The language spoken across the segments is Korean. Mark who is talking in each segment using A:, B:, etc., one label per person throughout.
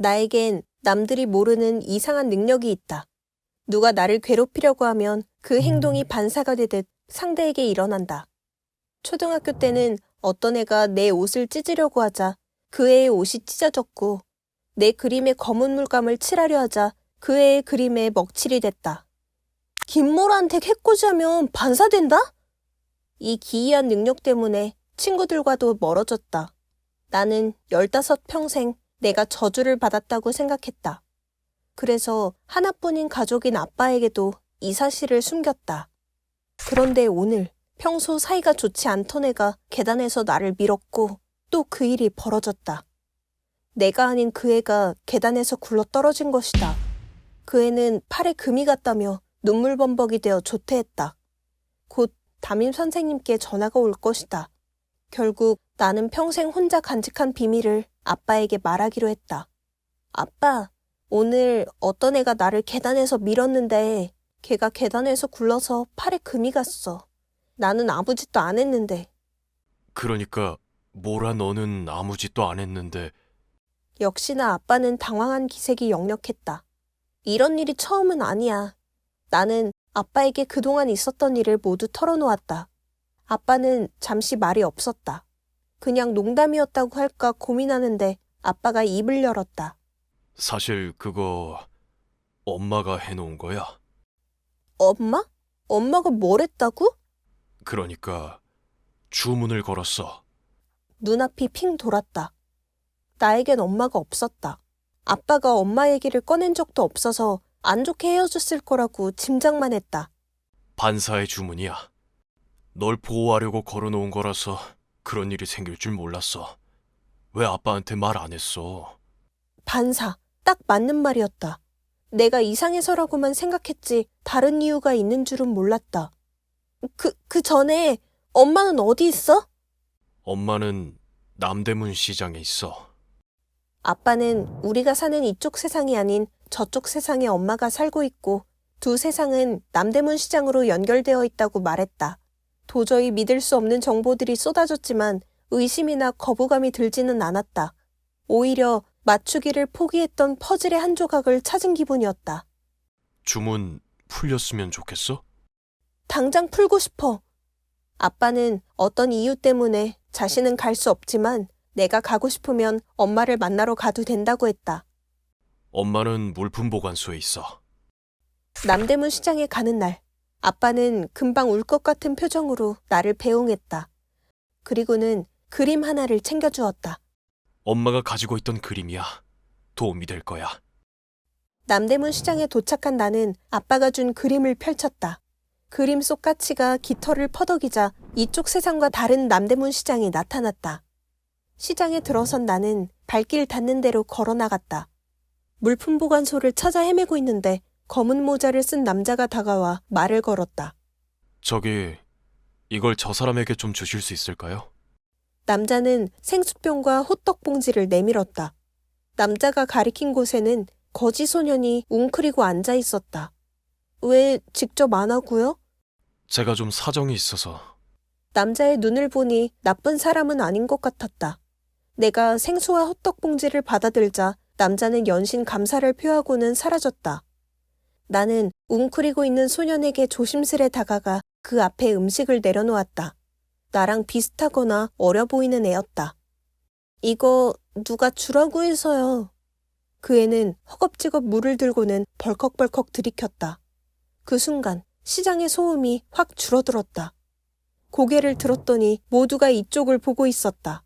A: 나에겐 남들이 모르는 이상한 능력이 있다. 누가 나를 괴롭히려고 하면 그 행동이 반사가 되듯 상대에게 일어난다. 초등학교 때는 어떤 애가 내 옷을 찢으려고 하자 그 애의 옷이 찢어졌고 내 그림에 검은 물감을 칠하려 하자 그 애의 그림에 먹칠이 됐다. 김모라한테 해코지하면 반사된다? 이 기이한 능력 때문에 친구들과도 멀어졌다. 나는 열다섯 평생 내가 저주를 받았다고 생각했다. 그래서 하나뿐인 가족인 아빠에게도 이 사실을 숨겼다. 그런데 오늘 평소 사이가 좋지 않던 애가 계단에서 나를 밀었고 또 그 일이 벌어졌다. 내가 아닌 그 애가 계단에서 굴러 떨어진 것이다. 그 애는 팔에 금이 갔다며 눈물범벅이 되어 조퇴했다. 곧 담임 선생님께 전화가 올 것이다. 결국 나는 평생 혼자 간직한 비밀을 아빠에게 말하기로 했다. 아빠, 오늘 어떤 애가 나를 계단에서 밀었는데 걔가 계단에서 굴러서 팔에 금이 갔어. 나는 아무 짓도 안 했는데.
B: 그러니까 모라 너는 아무 짓도 안 했는데
A: 역시나 아빠는 당황한 기색이 역력했다. 이런 일이 처음은 아니야. 나는 아빠에게 그동안 있었던 일을 모두 털어놓았다. 아빠는 잠시 말이 없었다. 그냥 농담이었다고 할까 고민하는데 아빠가 입을 열었다.
B: 사실 그거 엄마가 해놓은 거야.
A: 엄마? 엄마가 뭘 했다고?
B: 그러니까 주문을 걸었어.
A: 눈앞이 핑 돌았다. 나에겐 엄마가 없었다. 아빠가 엄마 얘기를 꺼낸 적도 없어서 안 좋게 헤어졌을 거라고 짐작만 했다.
B: 반사의 주문이야. 널 보호하려고 걸어놓은 거라서 그런 일이 생길 줄 몰랐어. 왜 아빠한테 말 안 했어?
A: 반사. 딱 맞는 말이었다. 내가 이상해서라고만 생각했지 다른 이유가 있는 줄은 몰랐다. 그, 그 전에 엄마는 어디 있어?
B: 엄마는 남대문 시장에 있어.
A: 아빠는 우리가 사는 이쪽 세상이 아닌 저쪽 세상에 엄마가 살고 있고 두 세상은 남대문 시장으로 연결되어 있다고 말했다. 도저히 믿을 수 없는 정보들이 쏟아졌지만 의심이나 거부감이 들지는 않았다. 오히려 맞추기를 포기했던 퍼즐의 한 조각을 찾은 기분이었다.
B: 주문 풀렸으면 좋겠어?
A: 당장 풀고 싶어. 아빠는 어떤 이유 때문에 자신은 갈 수 없지만 내가 가고 싶으면 엄마를 만나러 가도 된다고 했다.
B: 엄마는 물품 보관소에 있어.
A: 남대문 시장에 가는 날, 아빠는 금방 울 것 같은 표정으로 나를 배웅했다. 그리고는 그림 하나를 챙겨주었다.
B: 엄마가 가지고 있던 그림이야. 도움이 될 거야.
A: 남대문 시장에 도착한 나는 아빠가 준 그림을 펼쳤다. 그림 속 까치가 깃털을 퍼덕이자 이쪽 세상과 다른 남대문 시장이 나타났다. 시장에 들어선 나는 발길 닿는 대로 걸어 나갔다. 물품 보관소를 찾아 헤매고 있는데 검은 모자를 쓴 남자가 다가와 말을 걸었다.
B: 저기 이걸 저 사람에게 좀 주실 수 있을까요?
A: 남자는 생수병과 호떡 봉지를 내밀었다. 남자가 가리킨 곳에는 거지 소년이 웅크리고 앉아 있었다. 왜 직접 안 하고요?
B: 제가 좀 사정이 있어서
A: 남자의 눈을 보니 나쁜 사람은 아닌 것 같았다. 내가 생수와 호떡 봉지를 받아들자 남자는 연신 감사를 표하고는 사라졌다. 나는 웅크리고 있는 소년에게 조심스레 다가가 그 앞에 음식을 내려놓았다. 나랑 비슷하거나 어려 보이는 애였다. 이거 누가 주라고 해서요. 그 애는 허겁지겁 물을 들고는 벌컥벌컥 들이켰다. 그 순간 시장의 소음이 확 줄어들었다. 고개를 들었더니 모두가 이쪽을 보고 있었다.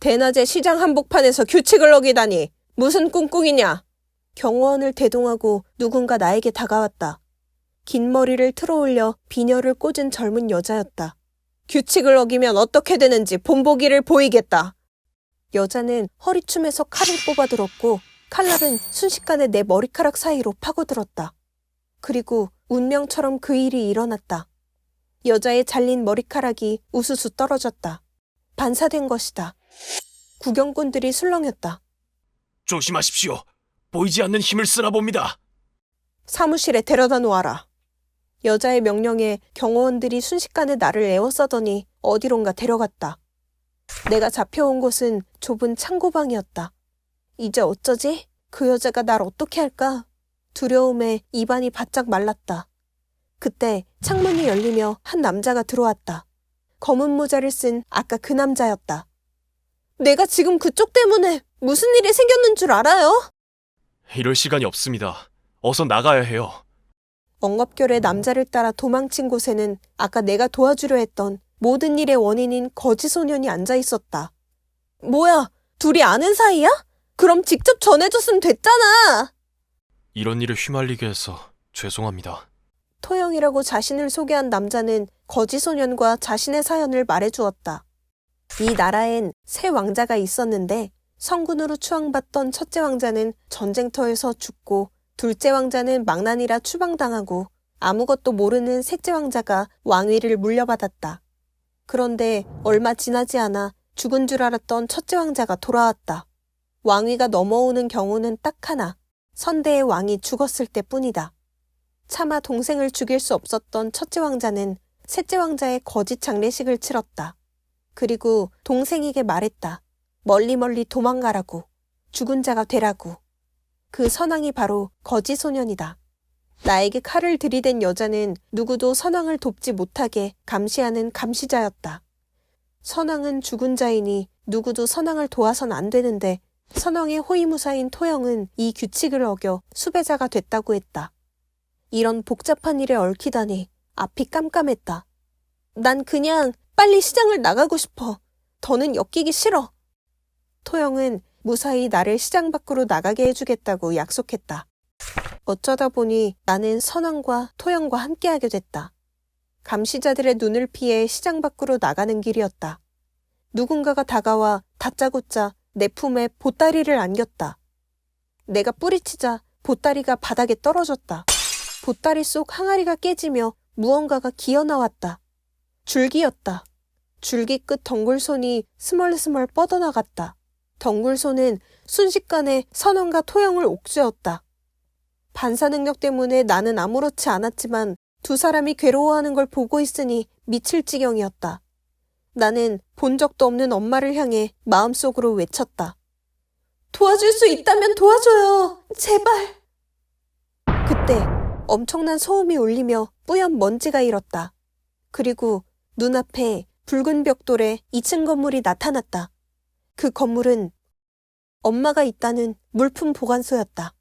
A: 대낮에 시장 한복판에서 규칙을 어기다니 무슨 꿍꿍이냐? 경호원을 대동하고 누군가 나에게 다가왔다. 긴 머리를 틀어올려 비녀를 꽂은 젊은 여자였다. 규칙을 어기면 어떻게 되는지 본보기를 보이겠다. 여자는 허리춤에서 칼을 뽑아들었고 칼날은 순식간에 내 머리카락 사이로 파고들었다. 그리고 운명처럼 그 일이 일어났다. 여자의 잘린 머리카락이 우수수 떨어졌다. 반사된 것이다. 구경꾼들이 술렁였다.
B: 조심하십시오. 보이지 않는 힘을 쓰나 봅니다.
A: 사무실에 데려다 놓아라. 여자의 명령에 경호원들이 순식간에 나를 에워싸더니 어디론가 데려갔다. 내가 잡혀온 곳은 좁은 창고방이었다. 이제 어쩌지? 그 여자가 날 어떻게 할까? 두려움에 입안이 바짝 말랐다. 그때 창문이 열리며 한 남자가 들어왔다. 검은 모자를 쓴 아까 그 남자였다. 내가 지금 그쪽 때문에 무슨 일이 생겼는 줄 알아요?
B: 이럴 시간이 없습니다. 어서 나가야 해요.
A: 엉겁결에 남자를 따라 도망친 곳에는 아까 내가 도와주려 했던 모든 일의 원인인 거지 소년이 앉아 있었다. 뭐야, 둘이 아는 사이야? 그럼 직접 전해줬으면 됐잖아!
B: 이런 일에 휘말리게 해서 죄송합니다.
A: 토영이라고 자신을 소개한 남자는 거지 소년과 자신의 사연을 말해주었다. 이 나라엔 세 왕자가 있었는데 성군으로 추앙받던 첫째 왕자는 전쟁터에서 죽고 둘째 왕자는 망난이라 추방당하고 아무것도 모르는 셋째 왕자가 왕위를 물려받았다. 그런데 얼마 지나지 않아 죽은 줄 알았던 첫째 왕자가 돌아왔다. 왕위가 넘어오는 경우는 딱 하나, 선대의 왕이 죽었을 때 뿐이다. 차마 동생을 죽일 수 없었던 첫째 왕자는 셋째 왕자의 거짓 장례식을 치렀다. 그리고 동생에게 말했다. 멀리 멀리 도망가라고. 죽은 자가 되라고. 그 선왕이 바로 거지 소년이다. 나에게 칼을 들이댄 여자는 누구도 선왕을 돕지 못하게 감시하는 감시자였다. 선왕은 죽은 자이니 누구도 선왕을 도와선 안 되는데 선왕의 호위무사인 토영은 이 규칙을 어겨 수배자가 됐다고 했다. 이런 복잡한 일에 얽히다니 앞이 깜깜했다. 난 그냥 빨리 시장을 나가고 싶어. 더는 엮이기 싫어. 토영은 무사히 나를 시장 밖으로 나가게 해주겠다고 약속했다. 어쩌다 보니 나는 선왕과 토영과 함께하게 됐다. 감시자들의 눈을 피해 시장 밖으로 나가는 길이었다. 누군가가 다가와 다짜고짜 내 품에 보따리를 안겼다. 내가 뿌리치자 보따리가 바닥에 떨어졌다. 보따리 속 항아리가 깨지며 무언가가 기어 나왔다. 줄기였다. 줄기 끝 덩굴손이 스멀스멀 뻗어나갔다. 덩굴손은 순식간에 선원과 토영을 옥죄었다. 반사 능력 때문에 나는 아무렇지 않았지만 두 사람이 괴로워하는 걸 보고 있으니 미칠 지경이었다. 나는 본 적도 없는 엄마를 향해 마음속으로 외쳤다. 도와줄 수 있다면 도와줘요. 제발. 그때 엄청난 소음이 울리며 뿌연 먼지가 일었다. 그리고 눈앞에 붉은 벽돌에 2층 건물이 나타났다. 그 건물은 엄마가 있다는 물품 보관소였다.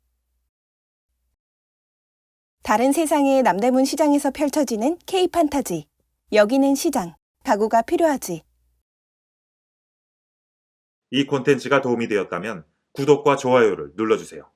C: 다른 세상의 남대문 시장에서 펼쳐지는 K-판타지. 여기는 시장. 가구가 필요하지.
D: 이 콘텐츠가 도움이 되었다면 구독과 좋아요를 눌러주세요.